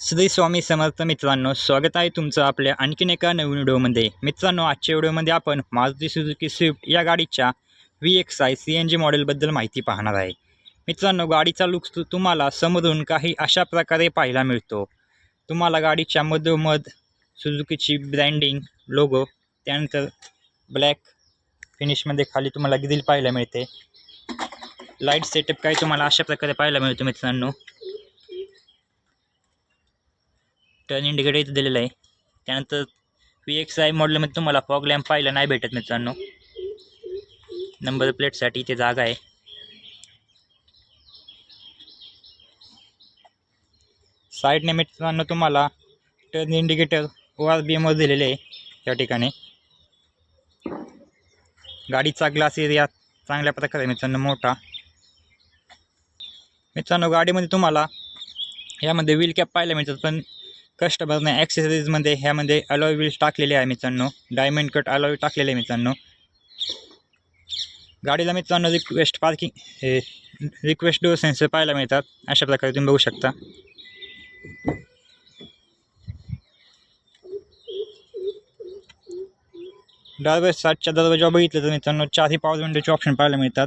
श्री स्वामी समर्थ मित्रांनो स्वागत आहे तुमचं आपल्या आणखीन एका नवीन व्हिडिओमध्ये. मित्रांनो आजच्या व्हिडिओमध्ये आपण मारुती सुझुकी स्विफ्ट या गाडीच्या V X I C N G मॉडेलबद्दल माहिती पाहणार आहे. मित्रांनो गाडीचा लुक्स तुम्हाला समोरून काही अशा प्रकारे पाहायला मिळतो. तुम्हाला गाडीच्या मधोमध सुझुकीची ब्रँडिंग लोगो त्यानंतर ब्लॅक फिनिशमध्ये खाली तुम्हाला ग्रिल पाहायला मिळते. लाइट सेटअप काही तुम्हाला अशा प्रकारे पाहायला मिळतो मित्रांनो. टर्न इंडिकेटर इथं दिलेलं आहे. त्यानंतर व्ही एक्स आय मॉडेलमध्ये तुम्हाला फॉग लॅम्प पाहायला नाही भेटत मित्रांनो. नंबर प्लेटसाठी इथे जागा आहे. साईडने मित्रांनो तुम्हाला turn indicator O R B एमवर दिलेले आहे. या ठिकाणी. गाडीचा ग्लास एरिया चांगल्या प्रकारे मित्रांनो मोठा. मित्रांनो गाडीमध्ये तुम्हाला यामध्ये व्हील कॅप पाहायला मिळतात पण कस्टमरने ॲक्सेसरीजमध्ये ह्यामध्ये अलॉय व्हील्स टाकलेले आहे मित्रांनो. डायमंड कट अलॉय टाकलेले आहे मित्रांनो. गाडीला मित्रांनो रिक्वेस्ट पार्किंग हे रिक्वेस्ट डोअर सेन्सर पाहायला मिळतात. अशा प्रकारे तुम्ही बघू शकता. ड्रायव्हर साईडच्या दरवाजा बघितलं तर मित्रांनो चारही पॉवर विंडोचे ऑप्शन पाहायला मिळतात.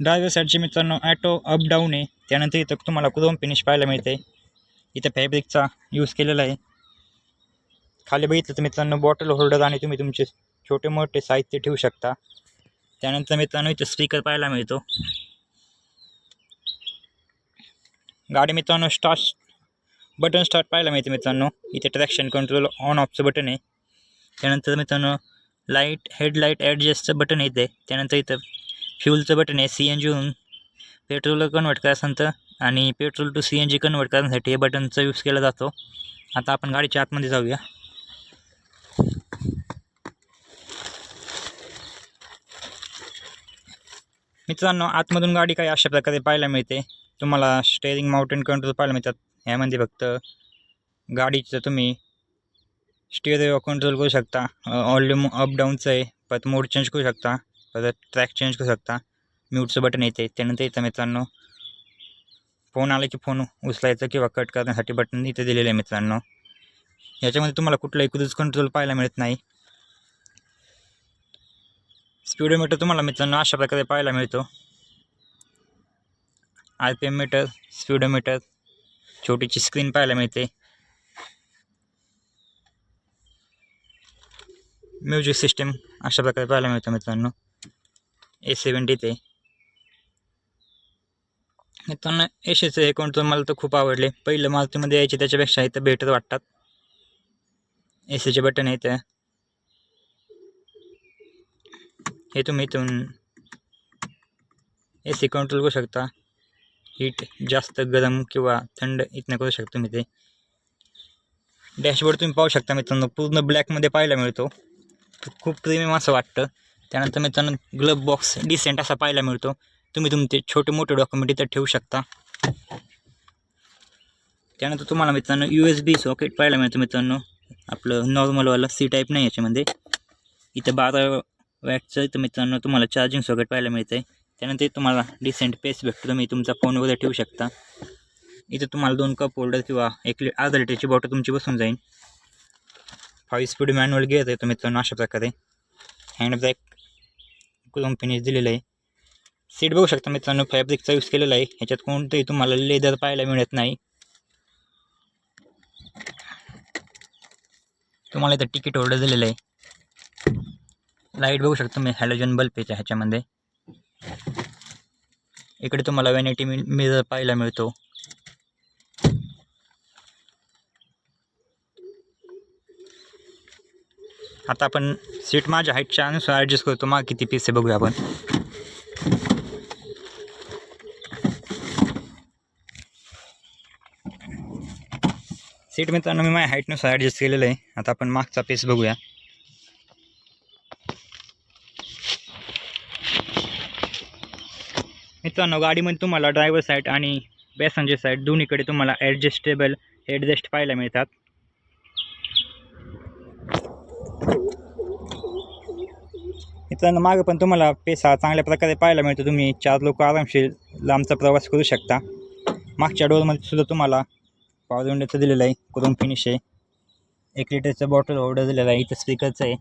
ड्रायव्हर साईडचे मित्रांनो ॲटो अप डाऊन आहे. त्यानंतर इथं तुम्हाला क्रोम फिनिश पाहायला मिळते. इथं फॅब्रिकचा यूज केलेला आहे. खाली बघितलं तर मित्रांनो बॉटल होल्डर आणि तुम्ही तुमचे छोटे मोठे साहित्य ठेवू शकता. त्यानंतर मित्रांनो इथं स्पीकर पाहायला मिळतो. गाडी मित्रांनो स्टार्ट बटन स्टार्ट पाहायला मिळते मित्रांनो. इथे ट्रॅक्शन कंट्रोल ऑन ऑफचं बटन आहे. त्यानंतर मित्रांनो लाइट हेडलाईट ॲडजस्टचं बटन येते त्यानंतर इथं फ्यूलचं बटन आहे. सी एन जीहून पेट्रोलला कन्वर्ट करायचं आणि petrol to C N G convert करण्यासाठी हे बटनचा यूज केला जातो. आता आपण गाडीच्या आतमध्ये जाऊया. मित्रांनो आतमधून गाडी काही अशा प्रकारे पाहायला मिळते. तुम्हाला स्टेअरिंग माउंटेन कंट्रोल पाहायला मिळतात. ह्यामध्ये फक्त गाडीचं तुम्ही स्टेअरिंग कंट्रोल करू शकता. ऑल्युम अप डाऊनचं आहे. परत मोड चेंज करू शकता. परत ट्रॅक चेंज करू शकता. म्यूटचं बटन येते. त्यानंतर येतं मित्रांनो फोन आला की फोन उचलायचं किंवा कट करण्यासाठी बटन इथे दिलेलं आहे मित्रांनो. याच्यामध्ये तुम्हाला कुठलाही क्रूज कंट्रोल पाहायला मिळत नाही. स्पीडोमीटर तुम्हाला मित्रांनो अशा प्रकारे पाहायला मिळतो. R P M meter speedometer छोटीची screen पाहायला मिळते. म्युझिक सिस्टम अशा प्रकारे पाहायला मिळतं मित्रांनो. ए सेवन्टी ते मित्रांनो एशीचं हे कोणतं मला तर खूप आवडले. पहिलं मारुतीमध्ये यायचे त्याच्यापेक्षा इथं बेटर वाटतात. ए सीचे बटन आहे इथं. हे तुम्ही इथून ए सी कंट्रोल करू शकता. हीट जास्त गरम किंवा थंड इथनं करू शकतो मी ते. डॅशबोर्ड तुम्ही पाहू शकता मित्रांनो पूर्ण ब्लॅकमध्ये पाहायला मिळतो. खूप प्रीमियम असं वाटतं. त्यानंतर मित्रांनो ग्लब बॉक्स डिसेंट असा पाहायला मिळतो. तुम्ही तुमचे छोटे मोठे डॉक्युमेंट इथं ठेवू शकता. त्यानंतर तुम्हाला मित्रांनो यू एस बी सॉकेट पाहायला मिळतं मित्रांनो. आपलं नॉर्मलवालं सी टाईप नाही याच्यामध्ये. इथं बारा वॅटचं इथं मित्रांनो तुम्हाला चार्जिंग सॉकेट पाहायला मिळतं आहे त्यानंतर तुम्हाला डिसेंट पेस भेटतो तुम्ही तुमचा फोन वगैरे ठेवू शकता. इथं तुम्हाला दोन कप होल्डर किंवा एक लि अर्धा लिटरची बॉटल तुमची बसून जाईल. फाईव्ह स्पीड मॅन्युअल गिअर येतो मित्रांनो अशा प्रकारे. हँड ब्रॅक फिनिश दिलेलं आहे. सीट बघू शकता मित्रांनो. फॅब्रिकचा यूज केलेला आहे. ह्याच्यात कोणतंही तुम्हाला लेदर पाहायला मिळत नाही. तुम्हाला इथं तिकीट ऑर्डर दिलेलं आहे. लाइट बघू शकता मी हॅलोजन बल्ब याच्या ह्याच्यामध्ये. इकडे तुम्हाला वॅनिटी मि मिरर पाहायला मिळतो. आता आपण सीट माझ्या हाईटच्या अनुसार ॲडजस्ट करतो. मग किती पीस आहे बघूया आपण. सीट मित्रांनो मी माझ्या हाईटनुसार ॲडजस्ट केलेलं आहे. आता आपण मागचा पेस बघूया. मित्रांनो गाडीमध्ये तुम्हाला ड्रायव्हर साईड आणि पॅसेंजर साईड दोन्हीकडे तुम्हाला ॲडजस्टेबल ॲडजस्ट पाहायला मिळतात. मित्रांनो मागं पण तुम्हाला पेसा चांगल्या प्रकारे पाहायला मिळतो. तुम्ही चार लोक आरामशीर लांबचा प्रवास करू शकता. मागच्या डोअरमध्ये सुद्धा तुम्हाला पॉवर विंडोचं दिलेलं आहे. क्रोम फिनिश आहे. एक लिटरचं बॉटल ऑर्डर दिलेला आहे. इथं स्पीकरचं आहे.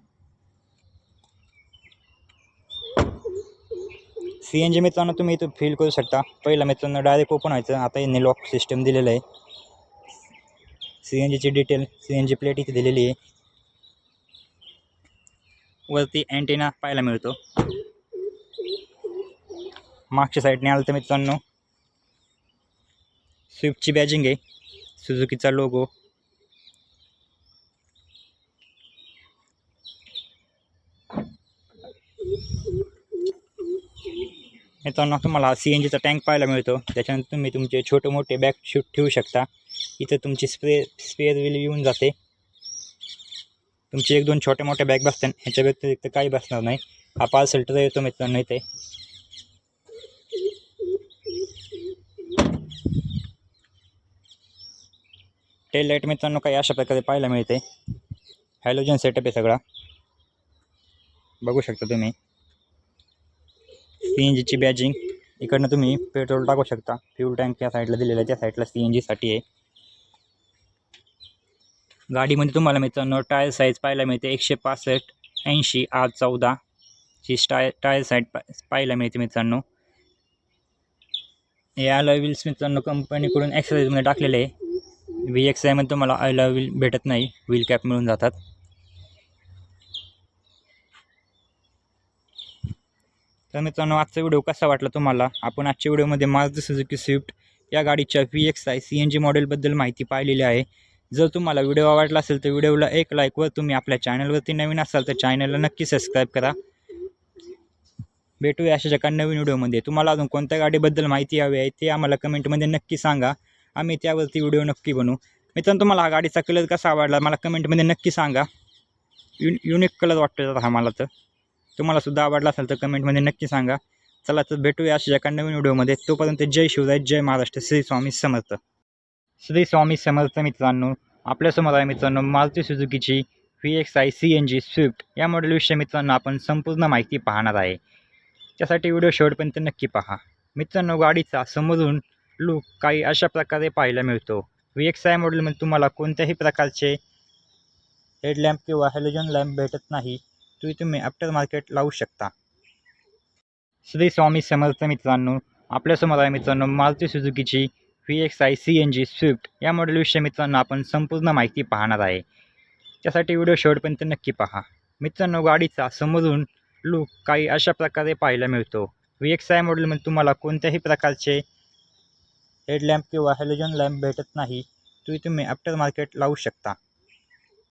सी एन जी मित्रांनो तुम्ही इथं फील करू शकता. पहिला मित्रांनो डायरेक्ट ओपन व्हायचं. आता यांनी लॉक सिस्टम दिलेलं आहे. सी एन जीची detail C N G plate इथे दिलेली आहे. वरती अँटेना पाहायला मिळतो. मागच्या साईडने आलं तर मित्रांनो स्विफ्टची बॅजिंग आहे. सुझुकीचा लोगो मित्रांनो तुम्हाला सी एन जीचा टँक पाहायला मिळतो. त्याच्यानंतर तुम्ही तुमचे छोटे मोठे बॅग शूट ठेवू शकता. इथं तुमची स्प्रे स्पेअर व्हील येऊन जाते. तुमचे एक दोन छोट्या मोठ्या बॅग बसतात. ह्याच्या व्यतिरिक्त काही बसणार नाही. हा पार्सल ट्रे येतो मित्रांनो इथे. टेल लाइट मित्रांनो काही अशा प्रकारे पाहायला मिळते. हॅलोजन सेटअप आहे सगळा. बघू शकता तुम्ही. सी एन जीची बॅजिंग इकडनं तुम्ही पेट्रोल टाकू शकता. फ्यूल टँक त्या साईडला दिलेला आहे. त्या साईडला सी एन जीसाठी आहे. गाडीमध्ये तुम्हाला मित्रांनो टायर साईज पाहायला मिळते. एकशे पासष्ट ऐंशी आठ चौदा ची टाय टायर साईड पा पाहायला मिळते मित्रांनो. हे अलॉय व्हील्स मित्रांनो कंपनीकडून एक्सरसाइजमध्ये टाकलेले आहे. व्ही एक्स आयमध्ये तुम्हाला आयला व्हील भेटत नाही. व्हील कॅप मिळून जातात. तर मित्रांनो आजचा व्हिडिओ कसा वाटला तुम्हाला? आपण आजच्या व्हिडिओमध्ये मारुती सुझुकी स्विफ्ट या गाडीच्या V X I C N G मॉडेलबद्दल माहिती पाहिलेली आहे. जर तुम्हाला व्हिडिओ आवडला असेल तर व्हिडिओला एक लाईक व तुम्ही आपल्या चॅनलवरती नवीन असाल तर चॅनलला नक्की सबस्क्राईब करा. भेटूया अशा एका नवीन व्हिडिओमध्ये तुम्हाला अजून कोणत्या गाडीबद्दल माहिती हवी आहे ते आम्हाला कमेंटमध्ये नक्की सांगा. आम्ही त्यावरती व्हिडिओ नक्की बनवू. मित्रांनो तुम्हाला हा गाडीचा कलर कसा आवडला मला कमेंटमध्ये नक्की सांगा. यु युनिक कलर वाटतो हा मला तर. तुम्हाला सुद्धा आवडला असेल तर कमेंटमध्ये नक्की सांगा. चला तर भेटूया अशा एका नवीन व्हिडिओमध्ये तोपर्यंत जय शिवराय जय महाराष्ट्र. श्री स्वामी समर्थ. श्री स्वामी समर्थ मित्रांनो आपल्यासमोर आहे मित्रांनो Maruti सुझुकीची V X I C N G Swift या मॉडेलविषयी मित्रांनो आपण संपूर्ण माहिती पाहणार आहे. त्यासाठी व्हिडिओ शेवटपर्यंत नक्की पहा. मित्रांनो गाडीचा समोरून लूक काही अशा प्रकारे पाहायला मिळतो. व्ही एक्स आय मॉडेलमध्ये तुम्हाला कोणत्याही प्रकारचे हेडलॅम्प किंवा हॅलोजन लॅम्प भेटत नाही. तुम्ही तुम्ही आफ्टर मार्केट लावू शकता. श्री स्वामी समर्थ मित्रांनो आपल्यासमोर आहे मित्रांनो Maruti सुझुकीची V X I C N G Swift या मॉडेलविषयी मित्रांनो आपण संपूर्ण माहिती पाहणार आहे. त्यासाठी व्हिडिओ शेवटपर्यंत नक्की पहा. मित्रांनो गाडीचा समोरून लूक काही अशा प्रकारे पाहायला मिळतो. व्ही एक्स आय मॉडेलमध्ये तुम्हाला कोणत्याही प्रकारचे हेडलॅम्प किंवा हॅलोजन लॅम्प भेटत नाही तुम्ही तुम्ही आफ्टर मार्केट लावू शकता.